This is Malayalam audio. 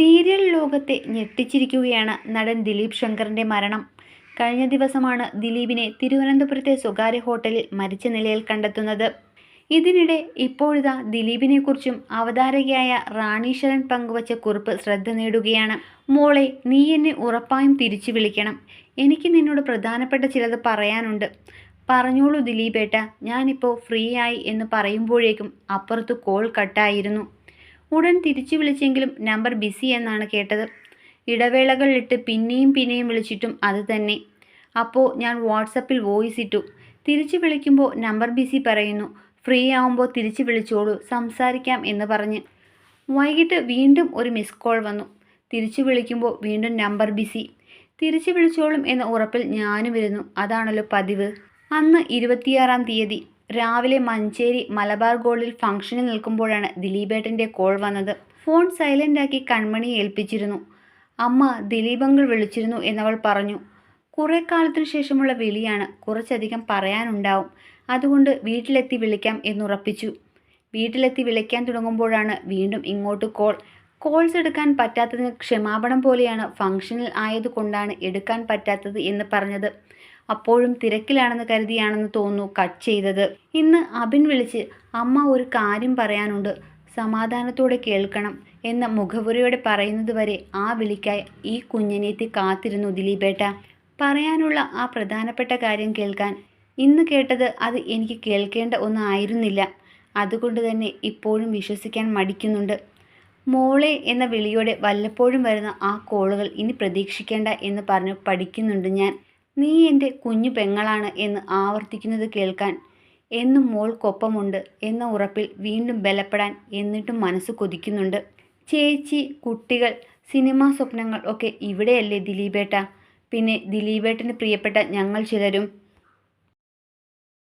സീരിയൽ ലോകത്തെ ഞെട്ടിച്ചിരിക്കുകയാണ് നടൻ ദിലീപ് ശങ്കറിന്റെ മരണം. കഴിഞ്ഞ ദിവസമാണ് ദിലീപിനെ തിരുവനന്തപുരത്തെ സ്വകാര്യ ഹോട്ടലിൽ മരിച്ച നിലയിൽ കണ്ടെത്തുന്നത്. ഇതിനിടെ ഇപ്പോഴിതാ ദിലീപിനെക്കുറിച്ചും അവതാരകയായ റാണി ശരൺ പങ്കുവച്ച കുറിപ്പ് ശ്രദ്ധ നേടുകയാണ്. മോളെ നീ എന്നെ ഉറപ്പായും തിരിച്ചു വിളിക്കണം. എനിക്ക് നിന്നോട് പ്രധാനപ്പെട്ട ചിലത് പറയാനുണ്ട്. പറഞ്ഞോളൂ ദിലീപേട്ട ഞാനിപ്പോൾ ഫ്രീ ആയി എന്ന് പറയുമ്പോഴേക്കും അപ്പുറത്ത് കോൾ കട്ടായിരുന്നു. ഉടൻ തിരിച്ചു വിളിച്ചെങ്കിലും നമ്പർ ബിസി എന്നാണ് കേട്ടത്. ഇടവേളകളിലിട്ട് പിന്നെയും പിന്നെയും വിളിച്ചിട്ടും അത് തന്നെ. അപ്പോൾ ഞാൻ വാട്സപ്പിൽ വോയിസ് ഇട്ടു. തിരിച്ചു വിളിക്കുമ്പോൾ നമ്പർ ബിസി പറയുന്നു. ഫ്രീ ആവുമ്പോൾ തിരിച്ചു വിളിച്ചോളൂ. സംസാരിക്കാം എന്ന് പറഞ്ഞ്. വൈകിട്ട് വീണ്ടും ഒരു മിസ് കോൾ വന്നു. തിരിച്ചു വിളിക്കുമ്പോൾ വീണ്ടും നമ്പർ ബിസി. തിരിച്ചു വിളിച്ചോളും എന്ന ഉറപ്പിൽ ഞാനും ഇരുന്നു. അതാണല്ലോ പതിവ്. അന്ന് ഇരുപത്തിയാറാം തീയതി. രാവിലെ മഞ്ചേരി മലബാർ ഗോൾഡിൽ ഫംഗ്ഷനിൽ നിൽക്കുമ്പോഴാണ് ദിലീപേട്ടന്റെ കോൾ വന്നത്. ഫോൺ സൈലന്റാക്കി കൺമണി ഏൽപ്പിച്ചിരുന്നു. അമ്മ ദിലീപങ്ങൾ വിളിച്ചിരുന്നു എന്നവൾ പറഞ്ഞു. കുറേ കാലത്തിനു ശേഷമുള്ള വിളിയാണ് കുറച്ചധികം പറയാനുണ്ടാവും. അതുകൊണ്ട് വീട്ടിലെത്തി വിളിക്കാം എന്നുറപ്പിച്ചു. വീട്ടിലെത്തി വിളിക്കാൻ തുടങ്ങുമ്പോഴാണ് വീണ്ടും ഇങ്ങോട്ട് കോൾ കോൾസ് എടുക്കാൻ പറ്റാത്തതിന് ക്ഷമാപണം പോലെയാണ് ഫംഗ്ഷനിൽ ആയതുകൊണ്ടാണ് എടുക്കാൻ പറ്റാത്തത് എന്ന് പറഞ്ഞത്. അപ്പോഴും തിരക്കിലാണെന്ന് കരുതിയാണെന്ന് തോന്നുന്നു കട്ട് ചെയ്തത്. ഇന്ന് അബിൻ വിളിച്ച് അമ്മ ഒരു കാര്യം പറയാനുണ്ട്. സമാധാനത്തോടെ കേൾക്കണം എന്ന മുഖപുരയോടെ പറയുന്നത് വരെ ആ വിളിക്കായി ഈ കുഞ്ഞിനെത്തി കാത്തിരുന്നു ദിലീപേട്ട. പറയാനുള്ള ആ പ്രധാനപ്പെട്ട കാര്യം കേൾക്കാൻ ഇന്ന് കേട്ടത് അത് എനിക്ക് കേൾക്കേണ്ട ഒന്നായിരുന്നില്ല അതുകൊണ്ട് തന്നെ ഇപ്പോഴും വിശ്വസിക്കാൻ മടിക്കുന്നുണ്ട്. മോളെ എന്ന വിളിയോടെ വല്ലപ്പോഴും വരുന്ന ആ കോളുകൾ ഇനി പ്രതീക്ഷിക്കേണ്ട എന്ന് പറഞ്ഞ് പഠിക്കുന്നുണ്ട് ഞാൻ. നീ എന്റെ കുഞ്ഞു പെങ്ങളാണ് എന്ന് ആവർത്തിക്കുന്നത് കേൾക്കാൻ എന്നും മോൾക്കൊപ്പമുണ്ട് എന്ന ഉറപ്പിൽ വീണ്ടും ബലപ്പെടാൻ എന്നിട്ടും മനസ്സ് കൊതിക്കുന്നുണ്ട്. ചേച്ചി കുട്ടികൾ സിനിമാ സ്വപ്നങ്ങൾ ഒക്കെ ഇവിടെയല്ലേ ദിലീപേട്ട? പിന്നെ ദിലീപേട്ടന് പ്രിയപ്പെട്ട ഞങ്ങൾ ചിലരും